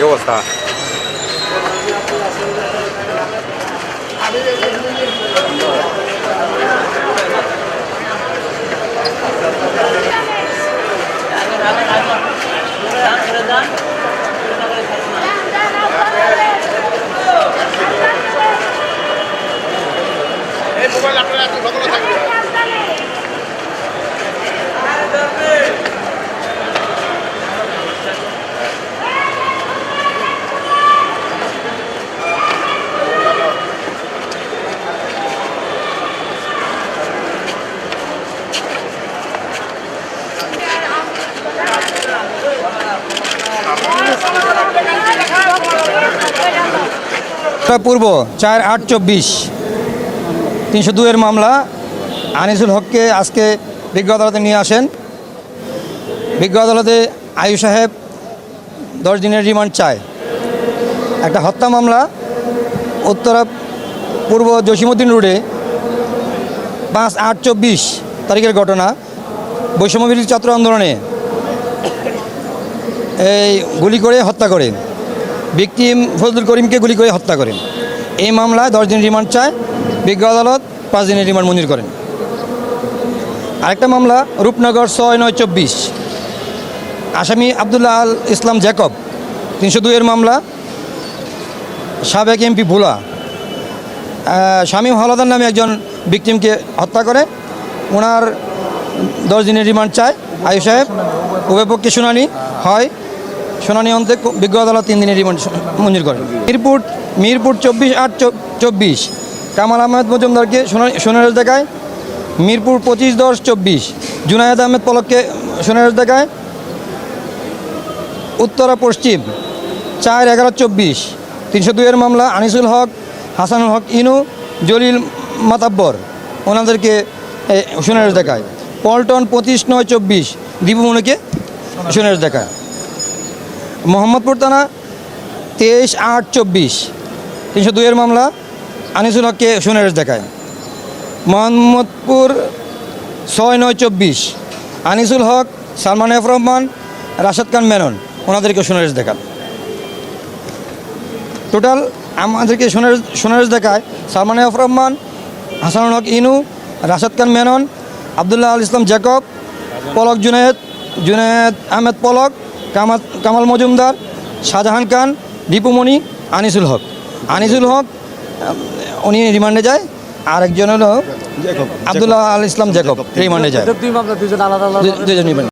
ようこそ。অবস্থা পূর্ব, চার আট চব্বিশ। তিনশো দুয়ের মামলা। আনিসুল হককে আজকে বিজ্ঞ আদালতে নিয়ে আসেন। বিজ্ঞ আদালতে আয়ু সাহেব দশ দিনের রিমান্ড চায়। একটা হত্যা মামলা উত্তরা পূর্ব জসিমুদ্দিন রোডে, পাঁচ আট চব্বিশ তারিখের ঘটনা, বৈষম্যবিরোধী ছাত্র আন্দোলনে। এই গুলি করে হত্যা করে। ভিকটিম ফজলুল করিমকে গুলি করে হত্যা করেন। এই মামলায় দশ দিন রিমান্ড চায়, বিজ্ঞ আদালত পাঁচ দিনের রিমান্ড মঞ্জুর করেন। আরেকটা মামলা, রূপনগর ছয় নয় চব্বিশ। আসামি আবদুল্লাহ আল ইসলাম জ্যাকব, তিনশো দুইয়ের মামলা। সাবেক এমপি ভোলা শামীম হলাদার নামে একজন ভিকটিমকে হত্যা করে। ওনার দশ দিনের রিমান্ড চায়। আয়ু সাহেব, উভয় পক্ষে শুনানি হয়। শুনানি অন্তে বিজ্ঞ আদালত তিন দিনের রিমান্ড মঞ্জুর করে। মিরপুর মিরপুর চব্বিশ আট চব্বিশ। কামাল আহমেদ মজুমদারকে শুনানি দেখায় মিরপুর পঁচিশ দশ চব্বিশ। জুনায়েদ আহমেদ পলককে শুনানি দেখায় উত্তরা পশ্চিম, চার এগারো চব্বিশ। তিনশো দুইয়ের মামলা, আনিসুল হক, হাসানুল হক ইনু, জলিল মাতাব্বর। ওনাদেরকে শুনানি দেখায় পল্টন পঁচিশ নয় চব্বিশ। দীপুমণিকে শুনানি দেখায় মোহাম্মদপুর থানা, তেইশ আট চব্বিশ। তিনশো দুইয়ের মামলা, আনিসুল হককে শুনানি দেখায়। মোহাম্মদপুর ছয় নয় চব্বিশ। আনিসুল হক, সালমান এফ রহমান, রাশেদ খান মেনন, ওনাদেরকে সোনারেশ দেখান। টোটাল আমাদেরকে সোনার সোনারেশ দেখায় সালমান এফ রহমান, হাসানুল হক ইনু, রাশেদ খান মেনন, আবদুল্লাহ আল ইসলাম জ্যাকব পলক জুনেদ জুনেদ আহমেদ পলক কামাল কামাল মজুমদার শাহজাহান খান দীপুমণি আনিসুল হক। আনিসুল হক উনি রিমান্ডে যায়। আর একজন হলো আবদুল্লাহ আল ইসলাম জ্যাকব রিমান্ডে যায়। দুজন রিমান্ডে